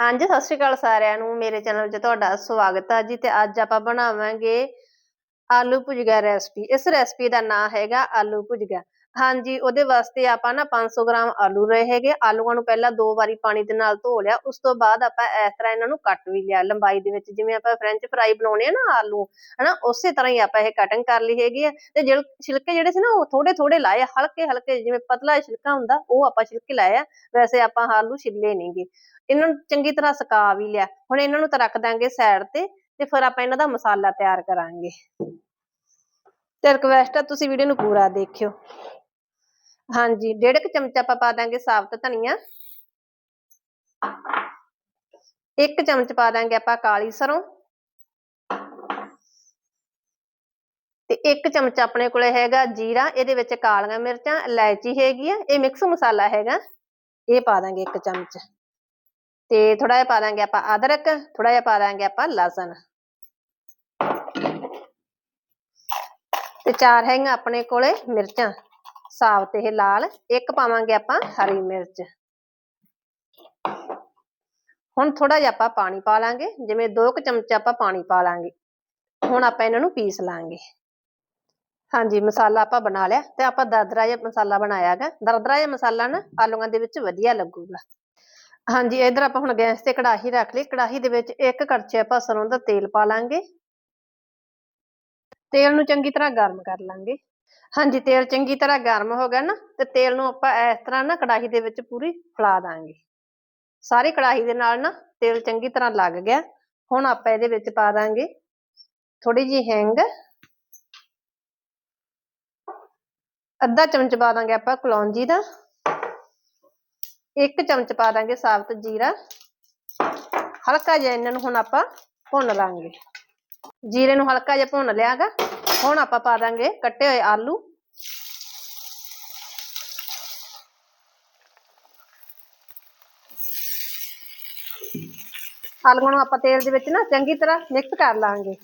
ਹਾਂਜੀ, ਸਤਿ ਸ਼੍ਰੀ ਅਕਾਲ ਸਾਰਿਆਂ ਨੂੰ। ਮੇਰੇ ਚੈਨਲ 'ਚ ਤੁਹਾਡਾ ਸਵਾਗਤ ਹੈ ਜੀ ਤੇ ਅੱਜ ਆਪਾਂ ਬਣਾਵਾਂਗੇ ਆਲੂ ਭੁਜੀਆ ਰੈਸਪੀ। ਇਸ ਰੈਸਪੀ ਦਾ ਨਾਮ ਹੈਗਾ ਆਲੂ ਭੁਜੀਆ। ਹਾਂਜੀ, ਉਹਦੇ ਵਾਸਤੇ ਆਪਾਂ ਨਾ 500 ਗ੍ਰਾਮ ਆਲੂ ਰਹੇ ਹੈਗੇ। ਆਲੂਆਂ ਨੂੰ ਪਹਿਲਾਂ ਦੋ ਵਾਰੀ ਪਾਣੀ ਦੇ ਨਾਲ ਧੋ ਲਿਆ। ਉਸ ਤੋਂ ਬਾਅਦ ਆਪਾਂ ਇਸ ਤਰ੍ਹਾਂ ਇਹਨਾਂ ਨੂੰ ਕੱਟ ਵੀ ਲਿਆ। ਲੰਬਾਈ ਦੇ ਵਿੱਚ ਜਿਵੇਂ ਆਪਾਂ ਫ੍ਰੈਂਚ ਫਰਾਈ ਬਣਾਉਣੇ ਆ ਨਾ ਆਲੂ, ਹਨਾ, ਉਸੇ ਤਰ੍ਹਾਂ ਹੀ ਆਪਾਂ ਇਹ ਕਟਿੰਗ ਕਰ ਲਈ ਹੈਗੀ ਆ। ਤੇ ਜਿਹੜੇ ਛਿਲਕੇ ਜਿਹੜੇ ਸੀ ਨਾ, ਉਹ ਥੋੜੇ ਥੋੜੇ ਲਾਏ ਹਲਕੇ ਹਲਕੇ ਜਿਵੇਂ ਪਤਲਾ ਛਿਲਕਾ ਹੁੰਦਾ, ਉਹ ਆਪਾਂ ਛਿਲਕੇ ਲਾਇਆ ਵੈਸੇ ਆਪਾਂ ਆਲੂ ਛਿੱਲੇ ਨਹੀਂਗੇ ਇਹਨਾਂ ਨੂੰ ਚੰਗੀ ਤਰ੍ਹਾਂ ਸੁਕਾ ਵੀ ਲਿਆ। ਹੁਣ ਇਹਨਾਂ ਨੂੰ ਤਾਂ ਰੱਖ ਦਾਂਗੇ ਸਾਈਡ ਤੇ ਤੇ ਫਿਰ ਆਪਾਂ ਇਹਨਾਂ ਦਾ ਮਸਾਲਾ ਤਿਆਰ ਕਰਾਂਗੇ। ਤੇ ਰਿਕਵੈਸਟ ਆ, ਤੁਸੀਂ ਵੀਡੀਓ ਨੂੰ ਪੂਰਾ ਦੇਖਿਓ। ਹਾਂਜੀ, ਡੇਢ ਕੁ ਚਮਚਾ ਆਪਾਂ ਪਾ ਦਾਂਗੇ ਸਾਬਤ ਧਨੀਆ। ਇੱਕ ਚਮਚ ਪਾ ਦਾਂਗੇ ਆਪਾਂ ਕਾਲੀ ਸਰੋਂ। ਤੇ ਇੱਕ ਚਮਚ ਆਪਣੇ ਕੋਲੇ ਹੈਗਾ ਜੀਰਾ, ਇਹਦੇ ਵਿੱਚ ਕਾਲੀਆਂ ਮਿਰਚਾਂ, ਇਲਾਇਚੀ ਹੈਗੀ ਆ, ਇਹ ਮਿਕਸ ਮਸਾਲਾ ਹੈਗਾ, ਇਹ ਪਾ ਦਾਂਗੇ ਇੱਕ ਚਮਚ। ਤੇ ਥੋੜਾ ਜਿਹਾ ਪਾ ਦਾਂਗੇ ਆਪਾਂ ਅਦਰਕ ਥੋੜਾ ਜਿਹਾ ਪਾ ਦਾਂਗੇ ਆਪਾਂ ਲਸਣ। ਤੇ ਚਾਰ ਹੈਗੀਆਂ ਆਪਣੇ ਕੋਲੇ ਮਿਰਚਾਂ। ਸਾਬਤ ਇਹ ਲਾਲ, ਇੱਕ ਪਾਵਾਂਗੇ ਆਪਾਂ ਹਰੀ ਮਿਰਚ। ਹੁਣ ਥੋੜਾ ਜਿਹਾ ਆਪਾਂ ਪਾਣੀ ਪਾ ਲਾਂਗੇ, ਜਿਵੇਂ 2 ਕੁ ਚਮਚ ਆਪਾਂ ਪਾਣੀ ਪਾ ਲਾਂਗੇ। ਹੁਣ ਆਪਾਂ ਇਹਨਾਂ ਨੂੰ ਪੀਸ ਲਾਂਗੇ। ਹਾਂਜੀ, ਮਸਾਲਾ ਆਪਾਂ ਬਣਾ ਲਿਆ ਤੇ ਆਪਾਂ ਦਰਦਰਾ ਜਿਹਾ ਮਸਾਲਾ ਬਣਾਇਆ ਹੈਗਾ। ਦਰਦਰਾ ਜਿਹਾ ਮਸਾਲਾ ਨਾ ਆਲੂਆਂ ਦੇ ਵਿੱਚ ਵਧੀਆ ਲੱਗੂਗਾ। ਹਾਂਜੀ, ਇਧਰ ਆਪਾਂ ਹੁਣ ਗੈਸ ਤੇ ਕੜਾਹੀ ਰੱਖ ਲਈ। ਕੜਾਹੀ ਦੇ ਵਿੱਚ ਇੱਕ ਕੜਛੀ ਆਪਾਂ ਸਰੋਂ ਦਾ ਤੇਲ ਪਾ ਲਾਂਗੇ। ਤੇਲ ਨੂੰ ਚੰਗੀ ਤਰ੍ਹਾਂ ਗਰਮ ਕਰ ਲਾਂਗੇ। ਹਾਂਜੀ, ਤੇਲ ਚੰਗੀ ਤਰ੍ਹਾਂ ਗਰਮ ਹੋ ਗਿਆ ਨਾ, ਤੇ ਤੇਲ ਨੂੰ ਆਪਾਂ ਇਸ ਤਰ੍ਹਾਂ ਨਾ ਕੜਾਹੀ ਦੇ ਵਿੱਚ ਪੂਰੀ ਫਲਾ ਦਾਂਗੇ। ਸਾਰੀ ਕੜਾਹੀ ਦੇ ਨਾਲ ਨਾ ਤੇਲ ਚੰਗੀ ਤਰ੍ਹਾਂ ਲੱਗ ਗਿਆ। ਹੁਣ ਆਪਾਂ ਇਹਦੇ ਵਿੱਚ ਪਾ ਦਾਂਗੇ ਥੋੜੀ ਜਿਹੀ ਹਿੰਗ। ਅੱਧਾ ਚਮਚ ਪਾ ਦਾਂਗੇ ਆਪਾਂ ਕਲੌਂਜੀ ਦਾ। ਇੱਕ ਚਮਚ ਪਾ ਦਾਂਗੇ ਸਾਬਤ ਜੀਰਾ। ਹਲਕਾ ਜਿਹਾ ਇਹਨਾਂ ਨੂੰ ਹੁਣ ਆਪਾਂ ਭੁੰਨ ਲਾਂਗੇ। ਜੀਰੇ ਨੂੰ ਹਲਕਾ ਜਿਹਾ ਭੁੰਨ ਲਿਆਗਾ। ਹੁਣ ਆਪਾਂ ਪਾ ਦਾਂਗੇ ਕੱਟੇ ਹੋਏ ਆਲੂ। ਆਲੂਆਂ ਨੂੰ ਆਪਾਂ ਤੇਲ ਦੇ ਵਿੱਚ ਨਾ ਚੰਗੀ ਤਰ੍ਹਾਂ ਮਿਕਸ ਕਰ ਲਾਂਗੇ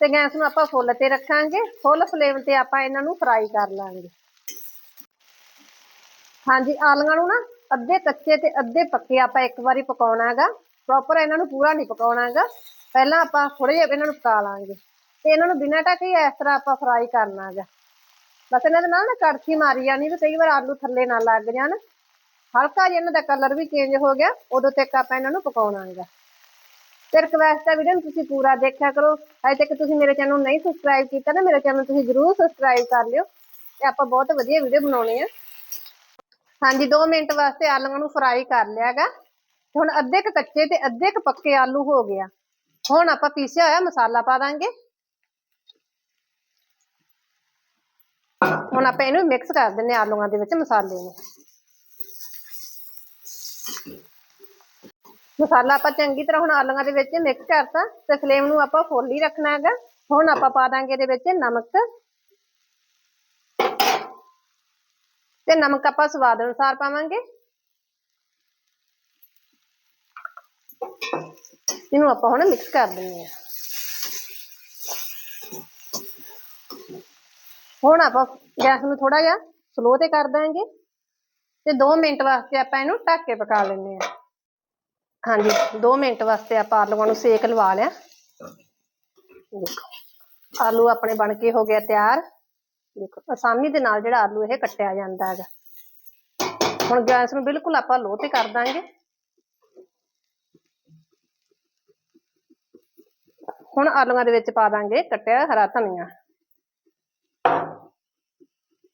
ਤੇ ਗੈਸ ਨੂੰ ਆਪਾਂ ਫੁੱਲ ਤੇ ਰੱਖਾਂਗੇ। ਫੁੱਲ ਫਲੇਮ ਤੇ ਆਪਾਂ ਇਹਨਾਂ ਨੂੰ ਫਰਾਈ ਕਰ ਲਾਂਗੇ। ਹਾਂਜੀ, ਆਲੂਆਂ ਨੂੰ ਨਾ ਅੱਧੇ ਕੱਚੇ ਤੇ ਅੱਧੇ ਪੱਕੇ ਆਪਾਂ ਇੱਕ ਵਾਰੀ ਪਕਾਉਣਾ ਹੈਗਾ। ਪ੍ਰੋਪਰ ਇਹਨਾਂ ਨੂੰ ਪੂਰਾ ਨਹੀਂ ਪਕਾਉਣਾ ਹੈਗਾ। ਪਹਿਲਾਂ ਆਪਾਂ ਥੋੜੇ ਜਿਹਾ ਇਹਨਾਂ ਨੂੰ ਪਕਾ ਲਾਂਗੇ। ਤੇ ਇਹਨਾਂ ਨੂੰ ਬਿਨਾਂ ਢੱਕੇ ਇਸ ਤਰ੍ਹਾਂ ਆਪਾਂ ਫਰਾਈ ਕਰਨਾ ਗਾ ਬਸ ਇਹਨਾਂ ਦੇ ਨਾਲ ਨਾ ਕੜਛੀ ਮਾਰੀ ਜਾਣੀ ਵੀ ਕਈ ਵਾਰ ਆਲੂ ਥੱਲੇ ਨਾ ਲੱਗ ਜਾਣ। ਹਲਕਾ ਜਿਹਾ ਇਹਨਾਂ ਦਾ ਕਲਰ ਵੀ ਚੇਂਜ ਹੋ ਗਿਆ, ਉਦੋਂ ਤੱਕ ਆਪਾਂ ਇਹਨਾਂ ਨੂੰ ਪਕਾਉਣਾ ਹੈਗਾ। ਤੇ ਰਿਕਵੈਸਟ ਹੈ ਵੀਡੀਓ ਨੂੰ ਤੁਸੀਂ ਪੂਰਾ ਦੇਖਿਆ ਕਰੋ। ਅਜੇ ਤੱਕ ਤੁਸੀਂ ਮੇਰੇ ਚੈਨਲ ਨੂੰ ਨਹੀਂ ਸਬਸਕ੍ਰਾਈਬ ਕੀਤਾ ਨਾ ਮੇਰੇ ਚੈਨਲ ਤੁਸੀਂ ਜਰੂਰ ਸਬਸਕ੍ਰਾਈਬ ਕਰ ਲਿਓ ਤੇ ਆਪਾਂ ਬਹੁਤ ਵਧੀਆ ਵੀਡੀਓ ਬਣਾਉਣੇ ਆ। ਹਾਂਜੀ 2 ਮਿੰਟ ਵਾਸਤੇ ਆਲੂਆਂ ਨੂੰ ਫਰਾਈ ਕਰ ਲਿਆਗਾ ਹੁਣ ਅੱਧੇ ਕ ਕੱਚੇ ਤੇ ਅੱਧੇ ਕ ਪੱਕੇ ਆਲੂ ਹੋ ਗਿਆ ਹੁਣ ਆਪਾਂ ਪੀਸਿਆ ਹੋਇਆ ਮਸਾਲਾ ਪਾ ਦਾਂਗੇ। ਹੁਣ ਆਪਾਂ ਇਹਨੂੰ ਮਿਕਸ ਕਰ ਦਿੰਨੇ ਆਲੂਆਂ ਦੇ ਵਿੱਚ ਮਸਾਲੇ ਨੂੰ। ਮਸਾਲਾ ਆਪਾਂ ਚੰਗੀ ਤਰ੍ਹਾਂ ਹੁਣ ਆਲੂਆਂ ਦੇ ਵਿੱਚ ਮਿਕਸ ਕਰਤਾ ਤੇ ਫਲੇਮ ਨੂੰ ਆਪਾਂ ਫੁੱਲ ਹੀ ਰੱਖਣਾ ਹੈਗਾ। ਹੁਣ ਆਪਾਂ ਪਾ ਦਾਂਗੇ ਇਹਦੇ ਵਿੱਚ ਨਮਕ। ਤੇ ਨਮਕ ਆਪਾਂ ਸਵਾਦ ਅਨੁਸਾਰ ਪਾਵਾਂਗੇ। ਇਹਨੂੰ ਆਪਾਂ ਹੁਣ ਮਿਕਸ ਕਰ ਦਿੰਦੇ ਆ। ਹੁਣ ਆਪਾਂ ਗੈਸ ਨੂੰ ਥੋੜਾ ਜਿਹਾ ਸਲੋ ਤੇ ਕਰ ਦਾਂਗੇ ਤੇ 2 ਮਿੰਟ ਵਾਸਤੇ ਆਪਾਂ ਇਹਨੂੰ ਢੱਕ ਕੇ ਪਕਾ ਲੈਂਦੇ ਆ ਹਾਂਜੀ 2 ਮਿੰਟ ਵਾਸਤੇ ਆਪਾਂ ਆਲੂਆਂ ਨੂੰ ਸੇਕ ਲਵਾ ਲਿਆ। ਦੇਖੋ, ਆਲੂ ਆਪਣੇ ਬਣ ਕੇ ਹੋ ਗਿਆ ਤਿਆਰ। ਦੇਖੋ, ਆਸਾਨੀ ਦੇ ਨਾਲ ਜਿਹੜਾ ਆਲੂ ਇਹ ਕੱਟਿਆ ਜਾਂਦਾ ਹੈਗਾ। ਹੁਣ ਗੈਸ ਨੂੰ ਬਿਲਕੁਲ ਆਪਾਂ ਲੋ ਤੇ ਕਰ ਦਾਂਗੇ। ਹੁਣ ਆਲੂਆਂ ਦੇ ਵਿੱਚ ਪਾ ਦਾਂਗੇ ਕੱਟਿਆ ਹਰਾ ਧਨੀਆ।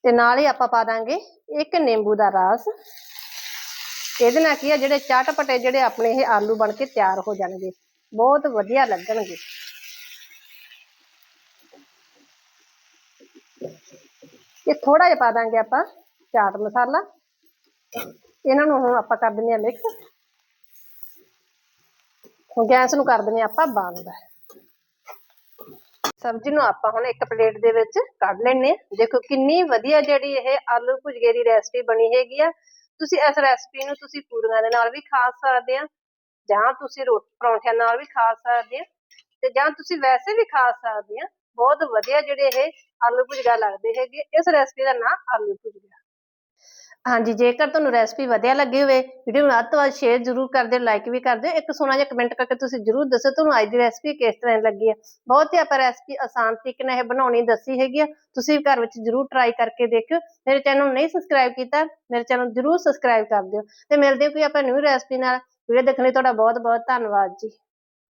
ਤੇ ਨਾਲ ਹੀ ਆਪਾਂ ਪਾ ਦਾਂਗੇ ਇੱਕ ਨਿੰਬੂ ਦਾ ਰਸ। ਇਹਦੇ ਨਾਲ ਕੀ ਆ, ਜਿਹੜੇ ਚਟਪਟੇ ਜਿਹੜੇ ਆਪਣੇ ਇਹ ਆਲੂ ਬਣ ਕੇ ਤਿਆਰ ਹੋ ਜਾਣਗੇ। ਬਹੁਤ ਵਧੀਆ ਲੱਗਣਗੇ। ਇਹ ਥੋੜਾ ਜਿਹਾ ਪਾ ਦਾਂਗੇ ਆਪਾਂ ਚਾਟ ਮਸਾਲਾ। ਇਹਨਾਂ ਨੂੰ ਹੁਣ ਆਪਾਂ ਕਰ ਦਿੰਦੇ ਆ ਮਿਕਸ ਹੁਣ ਗੈਸ ਨੂੰ ਕਰ ਦਿੰਦੇ ਆ ਆਪਾਂ ਬੰਦ। ਸਬਜ਼ੀ ਨੂੰ ਆਪਾਂ ਹੁਣ ਇੱਕ ਪਲੇਟ ਦੇ ਵਿੱਚ ਕੱਢ ਲੈਣੇ ਦੇਖੋ ਕਿੰਨੀ ਵਧੀਆ ਜਿਹੜੀ ਇਹ ਆਲੂ ਭੁਜੀਏ ਦੀ ਰੈਸਪੀ ਬਣੀ ਹੈਗੀ ਆ। ਤੁਸੀਂ ਇਸ ਰੈਸਪੀ ਨੂੰ ਤੁਸੀਂ ਪੂਰੀਆਂ ਦੇ ਨਾਲ ਵੀ ਖਾ ਸਕਦੇ ਆ, ਜਾਂ ਤੁਸੀਂ ਰੋਟੀ, ਪਰੌਂਠਿਆਂ ਨਾਲ ਵੀ ਖਾ ਸਕਦੇ ਆ, ਤੇ ਜਾਂ ਤੁਸੀਂ ਵੈਸੇ ਵੀ ਖਾ ਸਕਦੇ ਆ। ਬਹੁਤ ਵਧੀਆ ਜਿਹੜੇ ਇਹ ਆਲੂ ਭੁਜੀਆ ਲੱਗਦੇ ਹੈਗੇ। ਇਸ ਰੈਸਪੀ ਦਾ ਨਾਮ ਆਲੂ ਭੁਜੀਆ। ਹਾਂਜੀ, ਜੇਕਰ ਤੁਹਾਨੂੰ ਰੈਸਪੀ ਵਧੀਆ ਲੱਗੀ ਹੋਵੇ ਵੀਡੀਓ ਨੂੰ ਵੱਧ ਤੋਂ ਵੱਧ ਸ਼ੇਅਰ ਜ਼ਰੂਰ ਕਰ ਦਿਓ ਲਾਈਕ ਵੀ ਕਰ ਦਿਓ, ਇੱਕ ਸੋਹਣਾ ਜਿਹਾ ਕਮੈਂਟ ਕਰਕੇ ਤੁਸੀਂ ਜ਼ਰੂਰ ਦੱਸੋ ਤੁਹਾਨੂੰ ਅੱਜ ਦੀ ਰੈਸਪੀ ਕਿਸ ਤਰ੍ਹਾਂ ਦੀ ਲੱਗੀ ਹੈ। ਬਹੁਤ ਹੀ ਆਪਾਂ ਰੈਸਪੀ ਆਸਾਨ ਤਰੀਕੇ ਨਾਲ ਇਹ ਬਣਾਉਣੀ ਦੱਸੀ ਹੈਗੀ ਆ, ਤੁਸੀਂ ਵੀ ਘਰ ਵਿੱਚ ਜ਼ਰੂਰ ਟਰਾਈ ਕਰਕੇ ਦੇਖਿਓ। ਮੇਰੇ ਚੈਨਲ ਨੂੰ ਨਹੀਂ ਸਬਸਕ੍ਰਾਈਬ ਕੀਤਾ, ਮੇਰੇ ਚੈਨਲ ਨੂੰ ਜ਼ਰੂਰ ਸਬਸਕ੍ਰਾਈਬ ਕਰ ਦਿਓ। ਤੇ ਮਿਲਦੇ ਹਾਂ ਕੋਈ ਆਪਾਂ ਨਿਊ ਰੈਸਪੀ ਨਾਲ। ਵੀਡੀਓ ਦੇਖਣ ਲਈ ਤੁਹਾਡਾ ਬਹੁਤ ਬਹੁਤ ਧੰਨਵਾਦ ਜੀ।